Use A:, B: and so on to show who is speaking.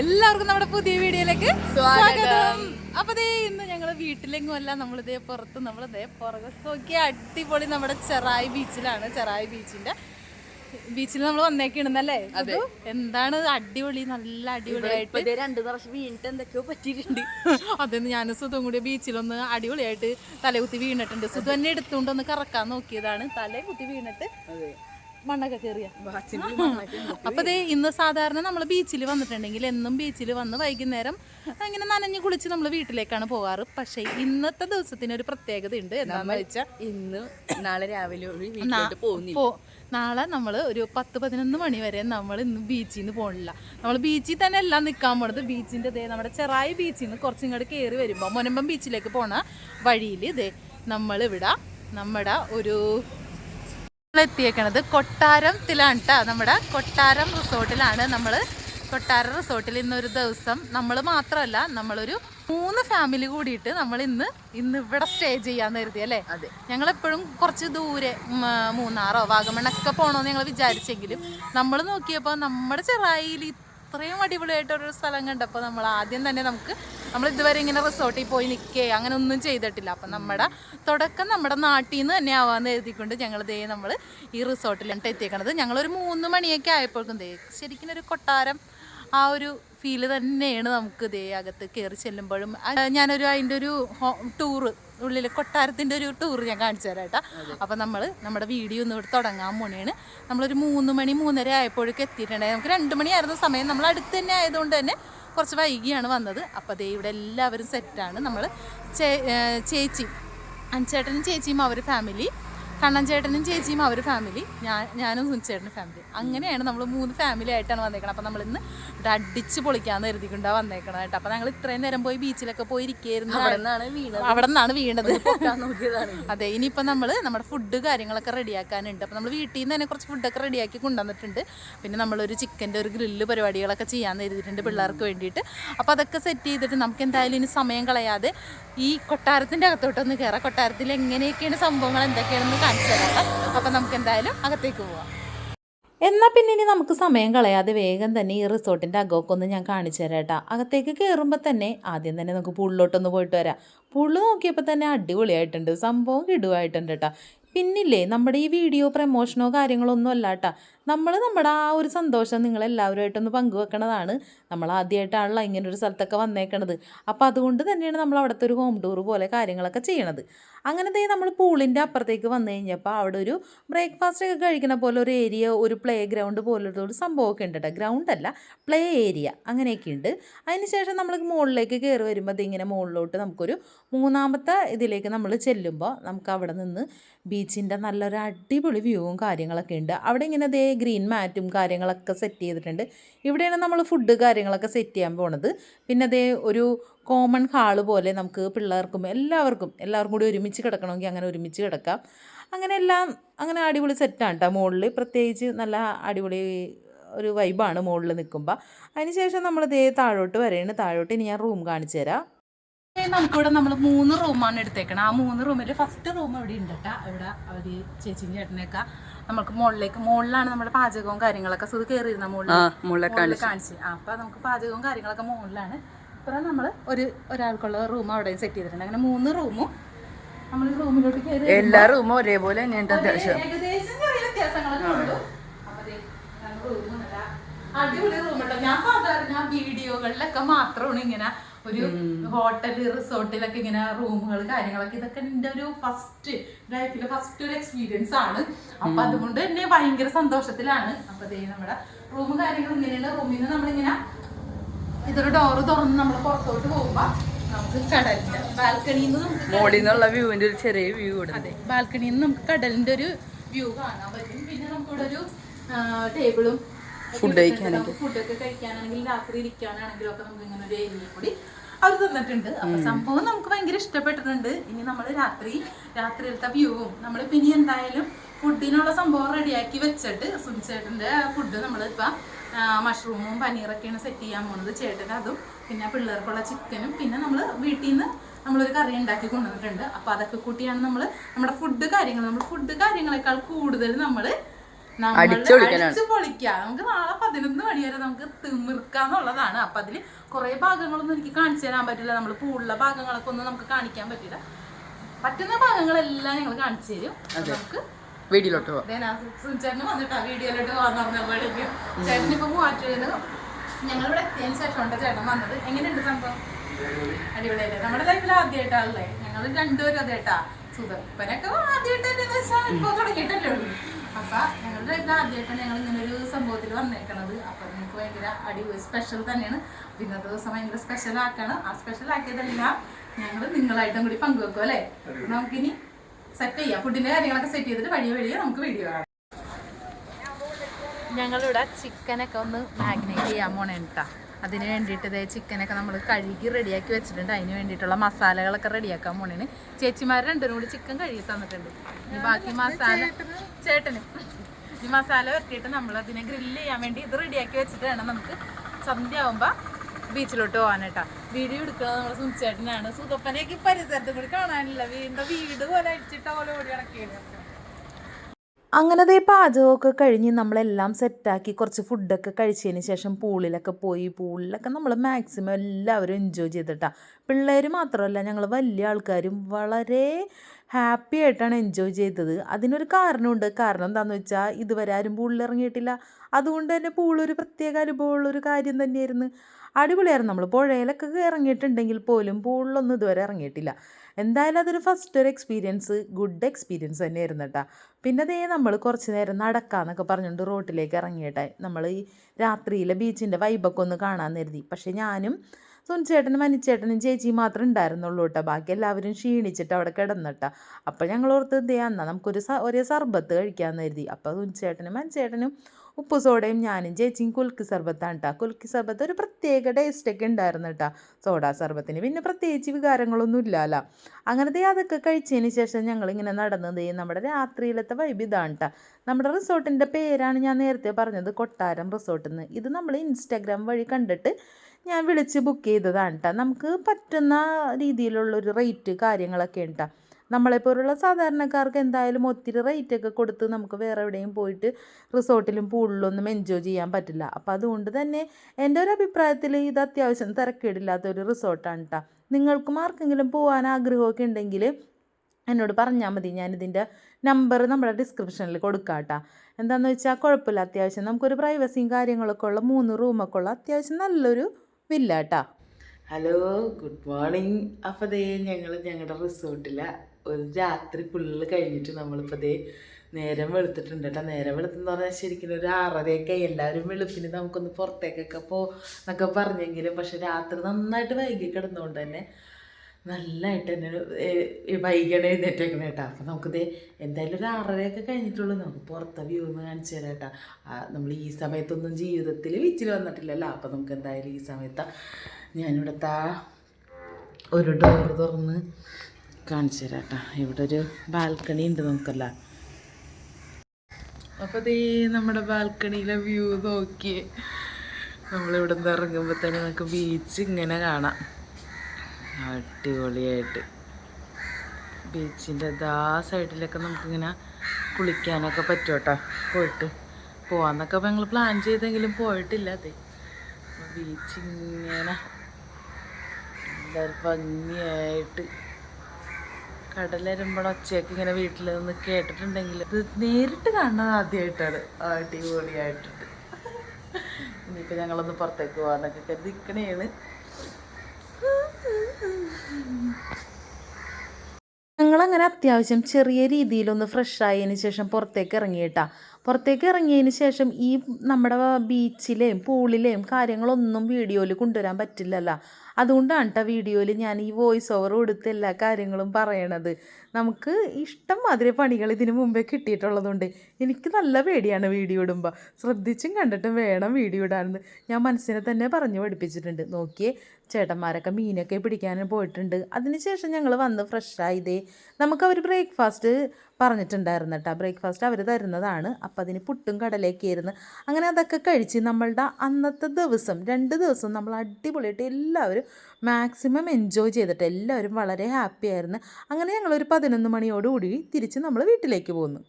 A: എല്ലാവർക്കും നമ്മുടെ പുതിയ വീഡിയോയിലേക്ക്
B: സ്വാഗതം.
A: അപ്പൊ ദേ ഇന്ന് ഞങ്ങൾ വീട്ടിലെങ്ങും അല്ല നമ്മളിതേ പുറത്ത് നമ്മളിതേ പുറകെ നോക്കി അടിപൊളി നമ്മുടെ ചെറായി ബീച്ചിലാണ് ചെറായി ബീച്ചിന്റെ ബീച്ചിൽ നമ്മൾ വന്നേക്കണെന്നല്ലേ
B: അതെ.
A: എന്താണ് അടിപൊളി നല്ല അടിപൊളിയായിട്ട്?
B: രണ്ട് പ്രാവശ്യം വീണിട്ട് എന്തൊക്കെയോ പറ്റിയിട്ടുണ്ട്.
A: അതെന്ന് ഞാൻ സുധം കൂടി ബീച്ചിലൊന്ന് അടിപൊളിയായിട്ട് തലകുത്തി വീണിട്ടുണ്ട്. സുധു തന്നെ എടുത്തുകൊണ്ട് ഒന്ന് കറക്കാൻ നോക്കിയതാണ്. തലകുത്തി വീണിട്ട് മണ്ണൊക്കെ കയറിയ. അപ്പൊ ഇന്ന് സാധാരണ നമ്മൾ ബീച്ചിൽ വന്നിട്ടുണ്ടെങ്കിൽ എന്നും ബീച്ചിൽ വന്ന് വൈകുന്നേരം അങ്ങനെ നനഞ്ഞു കുളിച്ച് നമ്മൾ വീട്ടിലേക്കാണ് പോകാറ് പക്ഷേ ഇന്നത്തെ ദിവസത്തിന് ഒരു പ്രത്യേകത ഉണ്ട് എന്താണെന്ന് വെച്ചാൽ
B: ഇന്ന് നാളെ രാവിലെ
A: നാളെ നമ്മൾ ഒരു പത്ത് പതിനൊന്ന് മണി വരെ നമ്മൾ ഇന്ന് ബീച്ചിൽ നിന്ന് പോകണില്ല നമ്മൾ ബീച്ചിൽ തന്നെ എല്ലാം നിൽക്കാൻ പോണത്. ബീച്ചിന്റെ ദേ നമ്മുടെ ചെറായി ബീച്ചിൽ നിന്ന് കുറച്ചും ഇങ്ങോട്ട് കയറി വരുമ്പോൾ മുനമ്പം ബീച്ചിലേക്ക് പോണ വഴിയിൽ ദേ നമ്മളിവിടെ നമ്മുടെ ഒരു എത്തിയേക്കണത് കൊട്ടാരത്തിലാണ് കേട്ടോ നമ്മുടെ കൊട്ടാരം റിസോർട്ടിലാണ് നമ്മൾ കൊട്ടാര റിസോർട്ടിൽ ഇന്നൊരു ദിവസം നമ്മൾ മാത്രമല്ല നമ്മളൊരു മൂന്ന് ഫാമിലി കൂടിയിട്ട് നമ്മൾ ഇന്ന് ഇന്ന് ഇവിടെ സ്റ്റേ ചെയ്യാന്ന് കരുതി അല്ലേ?
B: അതെ.
A: ഞങ്ങൾ എപ്പോഴും കുറച്ച് ദൂരെ മൂന്നാറോ വാഗമണ്ണൊക്കെ പോകണമെന്ന് ഞങ്ങൾ വിചാരിച്ചെങ്കിലും നമ്മൾ നോക്കിയപ്പോൾ നമ്മുടെ ചെറായിൽ ഇത്രയും അടിപൊളിയായിട്ടൊരു സ്ഥലം കണ്ടപ്പോൾ നമ്മൾ ആദ്യം തന്നെ നമുക്ക് നമ്മൾ ഇതുവരെ ഇങ്ങനെ റിസോർട്ടിൽ പോയി നിൽക്കേ അങ്ങനെ ഒന്നും ചെയ്തിട്ടില്ല. അപ്പം നമ്മുടെ തുടക്കം നമ്മുടെ നാട്ടിൽ നിന്ന് തന്നെ ആവാന്ന് എഴുതിക്കൊണ്ട് ഞങ്ങൾ ദേ നമ്മൾ ഈ റിസോർട്ടിലാണ് എത്തിയേക്കണത്. ഞങ്ങളൊരു മൂന്ന് മണിയൊക്കെ ആയപ്പോഴേക്കും ദേ ശരിക്കും ഒരു കൊട്ടാരം ആ ഒരു ഫീൽ തന്നെയാണ് നമുക്ക് ദേ അകത്ത് കയറി ചെല്ലുമ്പോഴും. ഞാനൊരു അതിന്റെ ഒരു ടൂറ് ഉള്ളിൽ കൊട്ടാരത്തിന്റെ ഒരു ടൂർ ഞാൻ കാണിച്ചു തരാം കേട്ടോ. അപ്പോൾ നമ്മൾ നമ്മുടെ വീഡിയോ ഒന്ന് ഇവിടെ തുടങ്ങാൻ പോണെയാണ് നമ്മളൊരു മൂന്ന് മണി മൂന്നര ആയപ്പോഴേക്കും എത്തിയിട്ടുണ്ടായി. നമുക്ക് രണ്ട് മണിയായിരുന്ന സമയം നമ്മൾ അടുത്ത് തന്നെ ആയതുകൊണ്ട് തന്നെ കുറച്ച് വൈകിയാണ് വന്നത്. അപ്പോൾ ദേ ഇവിടെ എല്ലാവരും സെറ്റാണ് നമ്മൾ ചേച്ചി അഞ്ചേട്ടനും ചേച്ചിയും അവർ ഫാമിലി കണ്ണൻ ചേട്ടനും ചേച്ചിയും അവർ ഫാമിലി ഞാൻ ഞാനും സുനിച്ചേട്ടനും ഫാമിലി അങ്ങനെയാണ് നമ്മൾ മൂന്ന് ഫാമിലി ആയിട്ടാണ് വന്നേക്കണത്. അപ്പോൾ നമ്മളിന്ന് ഇവിടെ അടിച്ച് പൊളിക്കാന്ന് കരുതിക്കൊണ്ടാണ് വന്നേക്കണത് കേട്ടോ. അപ്പോൾ ഞങ്ങൾ ഇത്രയും നേരം പോയി ബീച്ചിലൊക്കെ പോയി ഇരിക്കുകയായിരുന്നു
B: അവിടെ നിന്നാണ് വീണത്.
A: അതെ ഇനിയിപ്പോൾ നമ്മൾ നമ്മുടെ ഫുഡ് കാര്യങ്ങളൊക്കെ റെഡിയാക്കാനുണ്ട്. അപ്പോൾ നമ്മൾ വീട്ടിൽ നിന്ന് തന്നെ കുറച്ച് ഫുഡൊക്കെ റെഡിയാക്കി കൊണ്ടുവന്നിട്ടുണ്ട്. പിന്നെ നമ്മളൊരു ചിക്കന്റെ ഒരു ഗ്രില്ല് പരിപാടികളൊക്കെ ചെയ്യാൻ എഴുതിയിട്ടുണ്ട് പിള്ളേർക്ക് വേണ്ടിയിട്ട്. അപ്പോൾ അതൊക്കെ സെറ്റ് ചെയ്തിട്ട് നമുക്ക് എന്തായാലും ഇനി സമയം കളയാതെ ഈ കൊട്ടാരത്തിന്റെ അകത്തോട്ടൊന്ന് കയറാം കൊട്ടാരത്തിൽ എങ്ങനെയൊക്കെയാണ് സംഭവങ്ങൾ എന്തൊക്കെയാണെന്ന് കാണിച്ചു അപ്പോൾ നമുക്ക് എന്തായാലും അകത്തേക്ക് പോവാം. എന്നാൽ പിന്നെ ഇനി നമുക്ക് സമയം കളയാതെ വേഗം തന്നെ ഈ റിസോർട്ടിന്റെ അകമൊക്കെ ഞാൻ കാണിച്ചു തരാം കേട്ടോ അകത്തേക്ക് കയറുമ്പോൾ തന്നെ ആദ്യം തന്നെ നമുക്ക് പുള്ളിലോട്ടൊന്ന് പോയിട്ട് വരാം. പൂൾ നോക്കിയപ്പോൾ തന്നെ അടിപൊളിയായിട്ടുണ്ട്. സംഭവം കിടുവായിട്ടുണ്ട് കേട്ടോ പിന്നില്ലേ നമ്മുടെ ഈ വീഡിയോ പ്രമോഷനോ കാര്യങ്ങളോ ഒന്നും അല്ല കേട്ടോ നമ്മൾ നമ്മുടെ ആ ഒരു സന്തോഷം നിങ്ങളെല്ലാവരുമായിട്ടൊന്ന് പങ്കുവെക്കണതാണ്. നമ്മൾ ആദ്യമായിട്ടാണല്ലോ ഇങ്ങനെ ഒരു സ്ഥലത്തൊക്കെ വന്നേക്കണത്. അപ്പോൾ അതുകൊണ്ട് തന്നെയാണ് നമ്മൾ അവിടുത്തെ ഒരു ഹോം ടൂർ പോലെ കാര്യങ്ങളൊക്കെ ചെയ്യണത്. അങ്ങനെ ദേ നമ്മൾ പൂളിന്റെ അപ്പുറത്തേക്ക് വന്നു കഴിഞ്ഞപ്പോൾ അവിടെ ഒരു ബ്രേക്ക്ഫാസ്റ്റ് ഒക്കെ കഴിക്കണ പോലെ ഒരു ഏരിയ ഒരു പ്ലേ ഗ്രൗണ്ട് പോലത്തെ ഒരു സംഭവമൊക്കെ ഉണ്ട് കേട്ടോ ഗ്രൗണ്ട് അല്ല പ്ലേ ഏരിയ അങ്ങനെയൊക്കെ ഉണ്ട്. അതിനുശേഷം നമ്മൾ മുകളിലേക്ക് കയറി വരുമ്പോൾ ഇങ്ങനെ മുകളിലോട്ട് നമുക്കൊരു മൂന്നാമത്തെ ഇതിലേക്ക് നമ്മൾ ചെല്ലുമ്പോൾ നമുക്ക് അവിടെ നിന്ന് ബീച്ചിന്റെ നല്ലൊരു അടിപൊളി വ്യൂവും കാര്യങ്ങളൊക്കെ ഉണ്ട്. അവിടെ ഇങ്ങനെ ദേ ഗ്രീൻ മാറ്റും കാര്യങ്ങളൊക്കെ സെറ്റ് ചെയ്തിട്ടുണ്ട്. ഇവിടെയാണ് നമ്മൾ ഫുഡ് കാര്യങ്ങളൊക്കെ സെറ്റ് ചെയ്യാൻ പോണത്. പിന്നെ അതേ ഒരു കോമൺ ഹാൾ പോലെ നമുക്ക് പിള്ളേർക്കും എല്ലാവർക്കും എല്ലാവർക്കും കൂടി ഒരുമിച്ച് കിടക്കണമെങ്കിൽ അങ്ങനെ ഒരുമിച്ച് കിടക്കാം. അങ്ങനെ എല്ലാം അങ്ങനെ അടിപൊളി സെറ്റാണ് കേട്ടോ മുകളിൽ പ്രത്യേകിച്ച് നല്ല അടിപൊളി ഒരു വൈബാണ് മുകളിൽ നിൽക്കുമ്പോൾ അതിനുശേഷം നമ്മൾ ദേ താഴോട്ട് വരെയാണ്. താഴോട്ട് ഇനി ഞാൻ റൂം കാണിച്ചു തരാം. നമുക്കിവിടെ നമ്മൾ മൂന്ന് റൂമാണ് എടുത്തേക്കണം. ആ മൂന്ന് റൂമിൽ ഫസ്റ്റ് റൂം ഇവിടെ ഉണ്ട് കേട്ടോ ഇവിടെ അവർ ചേച്ചിയും ചേട്ടനെയൊക്കെ നമുക്ക് മുകളിലേക്ക് മുകളിലാണ് നമ്മുടെ പാചകവും കാര്യങ്ങളൊക്കെ. സുഖം കയറിയിരുന്ന മുകളിൽ കാണിച്ച്. അപ്പൊ നമുക്ക് പാചകവും കാര്യങ്ങളൊക്കെ മുകളിലാണ് ഇപ്പം നമ്മൾ ഒരു ഒരാൾക്കുള്ള റൂം അവിടെ സെറ്റ് ചെയ്തിട്ടുണ്ട്. അങ്ങനെ മൂന്ന് റൂമും നമ്മൾ റൂമിലോട്ട് കയറി
B: എല്ലാ റൂമും ഒരേപോലെ തന്നെയുണ്ട് അത്യാവശ്യം.
A: അടിപൊളി റൂം കേട്ടോ ഞാൻ സാധാരണ വീഡിയോകളിലൊക്കെ മാത്രമാണ് ഇങ്ങനെ ഒരു ഹോട്ടൽ റിസോർട്ടിലൊക്കെ ഇങ്ങനെ റൂമുകൾ കാര്യങ്ങളൊക്കെ. ഇതൊക്കെ എന്റെ ഒരു ഫസ്റ്റ് ലൈഫിലെ ഫസ്റ്റ് ഒരു എക്സ്പീരിയൻസ് ആണ്. അപ്പൊ അതുകൊണ്ട് തന്നെ ഭയങ്കര സന്തോഷത്തിലാണ്. അപ്പൊ ദേ നമ്മുടെ റൂം കാര്യങ്ങൾ ഇങ്ങനെയുള്ള റൂമിൽ നിന്ന് നമ്മളിങ്ങനെ ഇതൊരു ഡോറ് തുറന്ന് നമ്മൾ പുറത്തോട്ട് പോകുമ്പോ നമുക്ക് കടലിന്റെ ബാൽക്കണിയിൽ നിന്ന് നമുക്ക്
B: മോളിൽ വ്യൂവിന്റെ ഒരു ചെറിയ വ്യൂ
A: അതെ ബാൽക്കണിയിൽ നിന്ന് നമുക്ക് കടലിന്റെ ഒരു വ്യൂ കാണാൻ പറ്റും. പിന്നെ നമുക്കിവിടെ ഒരു ടേബിളും
B: Food കഴിക്കാനൊക്കെ.
A: ഫുഡൊക്കെ കഴിക്കാനാണെങ്കിലും രാത്രി ഇരിക്കാനാണെങ്കിലും ഒക്കെ നമുക്ക് ഇങ്ങനെ ഒരു ഏരിയ കൂടി അവർ തന്നിട്ടുണ്ട്. അപ്പൊ സംഭവം നമുക്ക് ഭയങ്കര ഇഷ്ടപ്പെട്ടിട്ടുണ്ട്. ഇനി നമ്മൾ രാത്രി രാത്രിയിലത്തെ വ്യൂവും നമ്മൾ പിന്നെ എന്തായാലും ഫുഡിനുള്ള സംഭവം റെഡിയാക്കി വെച്ചിട്ട് സുനിച്ചേട്ടന്റെ ഫുഡ് നമ്മളിപ്പോൾ മഷ്റൂമും പനീറൊക്കെയാണ് സെറ്റ് ചെയ്യാൻ പോകുന്നത് ചേട്ടന്റെ അതും പിന്നെ പിള്ളേർക്കുള്ള ചിക്കനും പിന്നെ നമ്മൾ വീട്ടിൽ നിന്ന് നമ്മളൊരു കറി ഉണ്ടാക്കി കൊണ്ടുവന്നിട്ടുണ്ട്. അപ്പോൾ അതൊക്കെ കൂട്ടിയാണ് നമ്മൾ നമ്മുടെ ഫുഡ് കാര്യങ്ങൾ. നമ്മൾ ഫുഡ് കാര്യങ്ങളെക്കാൾ കൂടുതൽ നമ്മൾ
C: നമ്മൾ
B: അടിച്ച് പൊളിക്കാനാണ്.
C: പൊളിക്കാം. നമുക്ക് നാളെ പതിനൊന്ന് മണി വരെ നമുക്ക് തിമിർക്കാന്നുള്ളതാണ്. അപ്പൊ അതിൽ കുറെ ഭാഗങ്ങളൊന്നും എനിക്ക് കാണിച്ചു തരാൻ പറ്റില്ല. നമ്മൾ പൂളുള്ള ഭാഗങ്ങളൊക്കെ ഒന്നും നമുക്ക് കാണിക്കാൻ പറ്റില്ല. പറ്റുന്ന ഭാഗങ്ങളെല്ലാം ഞങ്ങൾ കാണിച്ചു തരും. നമുക്ക്
B: വീഡിയോയിലോട്ട് പോവാം.
C: ചേട്ടന് വന്നിട്ടാ വീഡിയോയിലോട്ട് പോകാൻ പറഞ്ഞപ്പോഴേക്കും. ചേട്ടൻ ഇപ്പൊ മൂവാറ്റുപുഴന്ന് ഞങ്ങൾ ഇവിടെ എത്തിയതിന് ശേഷമുണ്ട് ചേട്ടൻ വന്നത്. എങ്ങനെയുണ്ട് സംഭവം? അടിപൊളിയല്ലേ? നമ്മുടെ ലൈഫിൽ ആദ്യമായിട്ടാണല്ലേ ഞങ്ങൾ രണ്ടുപേരും അതേട്ടാ സുഖം ആദ്യമായിട്ടല്ലേ വെച്ചാൽ ഇപ്പൊ തുടങ്ങിയിട്ടല്ലേ ഉള്ളൂ. അപ്പൊ ഞങ്ങളുടെ ഇത് ആദ്യമായിട്ടാണ് ഞങ്ങൾ ഇങ്ങനെ ഒരു സംഭവത്തിൽ വന്നേക്കണത്. അപ്പൊ നിങ്ങൾക്ക് ഭയങ്കര അടിപൊളി സ്പെഷ്യൽ തന്നെയാണ്. ഇന്നത്തെ ദിവസം ഭയങ്കര സ്പെഷ്യൽ ആക്കാണ്. ആ സ്പെഷ്യൽ ആക്കിയതെല്ലാം ഞങ്ങൾ നിങ്ങളായിട്ടും കൂടി പങ്കുവെക്കും അല്ലേ? നമുക്കിനി സെറ്റ് ചെയ്യാം. ഫുഡിന്റെ കാര്യങ്ങളൊക്കെ സെറ്റ് ചെയ്തിട്ട് വഴിയെ വഴിയെ നമുക്ക് വീഡിയോ കാണാം. ഞങ്ങളിവിടെ ചിക്കനൊക്കെ ഒന്ന് മാഗ്നേറ്റ് ചെയ്യാൻ പോണേ കേട്ടോ അതിന് വേണ്ടിയിട്ട് ഇതേ ചിക്കനൊക്കെ നമ്മൾ കഴുകി റെഡിയാക്കി വെച്ചിട്ടുണ്ട്. അതിന് വേണ്ടിയിട്ടുള്ള മസാലകളൊക്കെ റെഡിയാക്കാൻ പോണേന് ചേച്ചിമാർ രണ്ടുപേരും കൂടി ചിക്കൻ കഴുകി തന്നിട്ടുണ്ട്. ഇനി ബാക്കി മസാല ചേട്ടന്? ഈ മസാല വെട്ടിയിട്ട് നമ്മൾ അതിനെ ഗ്രില്ല് ചെയ്യാൻ വേണ്ടി ഇത് റെഡിയാക്കി വെച്ചിട്ട് വേണം നമുക്ക് സന്ധ്യ ആവുമ്പോൾ ബീച്ചിലോട്ട് പോകാനേട്ടാ വീഡിയോ എടുക്കുന്നത് നമ്മുടെ സുനിച്ചേട്ടനാണ്. സുഖപ്പനെയൊക്കെ ഈ പരിസരത്തും കൂടി കാണാനില്ല. വീണ്ടും വീട് പോലെ അടിച്ചിട്ട് പോലെ ഓടി കിടക്കുകയാണ്
A: അങ്ങനെ ദേ പാചകമൊക്കെ കഴിഞ്ഞ് നമ്മളെല്ലാം സെറ്റാക്കി കുറച്ച് ഫുഡൊക്കെ കഴിച്ചതിന് ശേഷം പൂളിലൊക്കെ പോയി പൂളിലൊക്കെ നമ്മൾ മാക്സിമം എല്ലാവരും എൻജോയ് ചെയ്തിട്ടാണ് പിള്ളേർ മാത്രമല്ല ഞങ്ങൾ വലിയ ആൾക്കാരും വളരെ ഹാപ്പി ആയിട്ടാണ് എൻജോയ് ചെയ്തത്. അതിനൊരു കാരണമുണ്ട്. കാരണം എന്താണെന്ന് വെച്ചാൽ ഇതുവരെ ആരും പൂളിൽ ഇറങ്ങിയിട്ടില്ല. അതുകൊണ്ട് തന്നെ പൂളൊരു പ്രത്യേക അനുഭവമുള്ളൊരു കാര്യം തന്നെയായിരുന്നു. അടിപൊളിയായിരുന്നു. നമ്മൾ പുഴയിലൊക്കെ ഇറങ്ങിയിട്ടുണ്ടെങ്കിൽ പോലും പൂളിലൊന്നും ഇതുവരെ ഇറങ്ങിയിട്ടില്ല. എന്തായാലും അതൊരു ഫസ്റ്റ് ഒരു എക്സ്പീരിയൻസ് ഗുഡ് എക്സ്പീരിയൻസ് തന്നെയായിരുന്നു കേട്ടോ പിന്നെ അതേ നമ്മൾ കുറച്ച് നേരം നടക്കാന്നൊക്കെ പറഞ്ഞുകൊണ്ട് റോട്ടിലേക്ക് ഇറങ്ങിയിട്ടെ നമ്മൾ ഈ രാത്രിയിലെ ബീച്ചിന്റെ വൈബൊക്കെ ഒന്ന് കാണാൻ കരുതി. പക്ഷേ ഞാനും സുനിച്ചേട്ടനും അനിച്ചേട്ടനും ചേച്ചിയും മാത്രമേ ഉണ്ടായിരുന്നുള്ളൂ കേട്ടോ. ബാക്കി എല്ലാവരും ക്ഷീണിച്ചിട്ട് അവിടെ കിടന്നിട്ടാ. അപ്പോൾ ഞങ്ങൾ ഓർത്ത് എന്ത് ചെയ്യാം? എന്നാൽ നമുക്കൊരു ഒരേ സർബത്ത് കഴിക്കാമെന്ന് കരുതി. അപ്പോൾ സുനിച്ചേട്ടനും അനിച്ചേട്ടനും ഉപ്പ് സോഡയും ഞാനും ചേച്ചിയും കുൽക്കി സർബത്താണ് കേട്ടോ കുൽക്കി സർബത്ത് ഒരു പ്രത്യേക ടേസ്റ്റൊക്കെ ഉണ്ടായിരുന്നു കേട്ടോ സോഡാ സർബത്തിന്. പിന്നെ പ്രത്യേകിച്ച് വികാരങ്ങളൊന്നും ഇല്ലല്ലോ. അങ്ങനത്തെ അതൊക്കെ കഴിച്ചതിന് ശേഷം ഞങ്ങളിങ്ങനെ നടന്നത് നമ്മുടെ രാത്രിയിലത്തെ വൈബ് കേട്ടോ നമ്മുടെ റിസോർട്ടിന്റെ പേരാണ് ഞാൻ നേരത്തെ പറഞ്ഞത് കൊട്ടാരം റിസോർട്ട് എന്ന് ഇത് നമ്മൾ ഇൻസ്റ്റാഗ്രാം വഴി കണ്ടിട്ട് ഞാൻ വിളിച്ച് ബുക്ക് ചെയ്തതാണ് കേട്ടോ നമുക്ക് പറ്റുന്ന രീതിയിലുള്ളൊരു റേറ്റ് കാര്യങ്ങളൊക്കെ ഉണ്ടാ നമ്മളെപ്പോലുള്ള സാധാരണക്കാർക്ക് എന്തായാലും ഒത്തിരി റേറ്റ് ഒക്കെ കൊടുത്ത് നമുക്ക് വേറെ എവിടെയും പോയിട്ട് റിസോർട്ടിലും പൂളിലൊന്നും എൻജോയ് ചെയ്യാൻ പറ്റില്ല. അപ്പോൾ അതുകൊണ്ട് തന്നെ എന്റെ ഒരു അഭിപ്രായത്തിൽ ഇത് അത്യാവശ്യം തിരക്കേടില്ലാത്ത ഒരു റിസോർട്ടാണ് കേട്ടോ നിങ്ങൾക്കും ആർക്കെങ്കിലും പോകാൻ ആഗ്രഹമൊക്കെ ഉണ്ടെങ്കിൽ എന്നോട് പറഞ്ഞാൽ മതി. ഞാനിതിന്റെ നമ്പർ നമ്മുടെ ഡിസ്ക്രിപ്ഷനിൽ കൊടുക്കാം കേട്ടോ എന്താണെന്ന് വെച്ചാൽ കുഴപ്പമില്ല. അത്യാവശ്യം നമുക്കൊരു പ്രൈവസിയും കാര്യങ്ങളൊക്കെ ഉള്ള മൂന്ന് റൂമൊക്കെ ഉള്ള അത്യാവശ്യം നല്ലൊരു വില്ല കേട്ടോ
B: ഹലോ ഗുഡ് മോർണിംഗ് അപ്പോൾ ദേ ഞങ്ങൾ ഞങ്ങളുടെ റിസോർട്ടില ഒരു രാത്രി ഫുള്ള് കഴിഞ്ഞിട്ട് നമ്മളിപ്പോൾ ദേ നേരം വെളുത്തിട്ടുണ്ട് കേട്ടോ നേരം വെളുത്തെന്ന് പറഞ്ഞാൽ ശരിക്കും ഒരു ആറരയൊക്കെ. എല്ലാവരും വെളുപ്പിന് നമുക്കൊന്ന് പുറത്തേക്കൊക്കെ പോ എന്നൊക്കെ പറഞ്ഞെങ്കിലും പക്ഷെ രാത്രി നന്നായിട്ട് വൈകി കിടന്നുകൊണ്ട് തന്നെ നല്ലതായിട്ട് തന്നെ വൈകണ എഴുന്നേറ്റേക്കണേ കേട്ടോ അപ്പം നമുക്കിത് എന്തായാലും ഒരു ആറരയൊക്കെ കഴിഞ്ഞിട്ടുള്ളൂ. നമുക്ക് പുറത്തെ വ്യൂ ഒന്ന് കാണിച്ചു തരാം കേട്ടോ നമ്മൾ ഈ സമയത്തൊന്നും ജീവിതത്തിൽ വിച്ചിൽ വന്നിട്ടില്ലല്ലോ. അപ്പം നമുക്ക് എന്തായാലും ഈ സമയത്ത് ഞാനിവിടുത്തെ ഒരു ഡോർ തുറന്ന് കാണിച്ചു തരാം കേട്ടോ ഇവിടെ ഒരു ബാൽക്കണി ഉണ്ട് നമുക്കല്ല. അപ്പോൾ ദേ നമ്മുടെ ബാൽക്കണിയിലെ വ്യൂ നോക്കി. നമ്മളിവിടെ നിന്ന് ഇറങ്ങുമ്പോൾ തന്നെ നമുക്ക് ബീച്ച് ഇങ്ങനെ കാണാം. അടിപൊളിയായിട്ട്. ബീച്ചിന്റെ ദാ സൈഡിലൊക്കെ നമുക്കിങ്ങനെ കുളിക്കാനൊക്കെ പറ്റും പോയിട്ട് അപ്പോൾ ഞങ്ങൾ പ്ലാൻ ചെയ്തെങ്കിലും പോയിട്ടില്ല അതെ. ബീച്ച് ഇങ്ങനെ എല്ലാവരും ഭംഗിയായിട്ട് കടലരുമ്പോൾ ഒച്ചയൊക്കെ ഇങ്ങനെ വീട്ടിൽ നിന്ന് കേട്ടിട്ടുണ്ടെങ്കിൽ ഇത് നേരിട്ട് കാണുന്നത് ആദ്യമായിട്ടാണ് അടിപൊളിയായിട്ടുണ്ട്. ഇനിയിപ്പോൾ ഞങ്ങളൊന്ന് പുറത്തേക്ക് പോകാമെന്നൊക്കെ കരുതി നിൽക്കണേണ്
A: അത്യാവശ്യം ചെറിയ രീതിയിലൊന്ന് ഫ്രഷ് ആയതിന് ശേഷം പുറത്തേക്ക് ഇറങ്ങിയിട്ടാ. പുറത്തേക്ക് ഇറങ്ങിയതിന് ശേഷം ഈ നമ്മുടെ ബീച്ചിലെയും പൂളിലെയും കാര്യങ്ങളൊന്നും വീഡിയോയിൽ കൊണ്ടുവരാൻ പറ്റില്ലല്ലോ. അതുകൊണ്ടാണ് കേട്ടോ വീഡിയോയിൽ ഞാൻ ഈ വോയിസ് ഓവർ കൊടുത്ത് എല്ലാ കാര്യങ്ങളും പറയണത്. നമുക്ക് ഇഷ്ടം മാതിരി പണികൾ ഇതിന് മുമ്പേ കിട്ടിയിട്ടുള്ളതുകൊണ്ട് എനിക്ക് നല്ല പേടിയാണ് വീഡിയോ ഇടുമ്പോൾ ശ്രദ്ധിച്ചും കണ്ടിട്ടും വേണം വീഡിയോ ഇടാനെന്ന്. ഞാൻ മനസ്സിനെ തന്നെ പറഞ്ഞു പഠിപ്പിച്ചിട്ടുണ്ട്. നോക്കിയേ ചേട്ടന്മാരൊക്കെ മീനൊക്കെ പിടിക്കാൻ പോയിട്ടുണ്ട്. അതിനുശേഷം ഞങ്ങൾ വന്ന് ഫ്രഷായതേ നമുക്ക് അവർ ബ്രേക്ക്ഫാസ്റ്റ് പറഞ്ഞിട്ടുണ്ടായിരുന്നു കേട്ടോ. ബ്രേക്ക്ഫാസ്റ്റ് അവർ തരുന്നതാണ്. അപ്പോൾ അതിന് പുട്ടും കടലയൊക്കെ ആയിരുന്നു. അങ്ങനെ അതൊക്കെ കഴിച്ച് നമ്മളുടെ അന്നത്തെ ദിവസം രണ്ട് ദിവസം നമ്മൾ അടിപൊളിയായിട്ട് എല്ലാവരും മാക്സിമം എൻജോയ് ചെയ്തിട്ട് എല്ലാവരും വളരെ ഹാപ്പി ആയിരുന്നു. അങ്ങനെ ഞങ്ങളൊരു പതിനൊന്ന് മണിയോടുകൂടി തിരിച്ച് നമ്മൾ വീട്ടിലേക്ക് പോന്നു.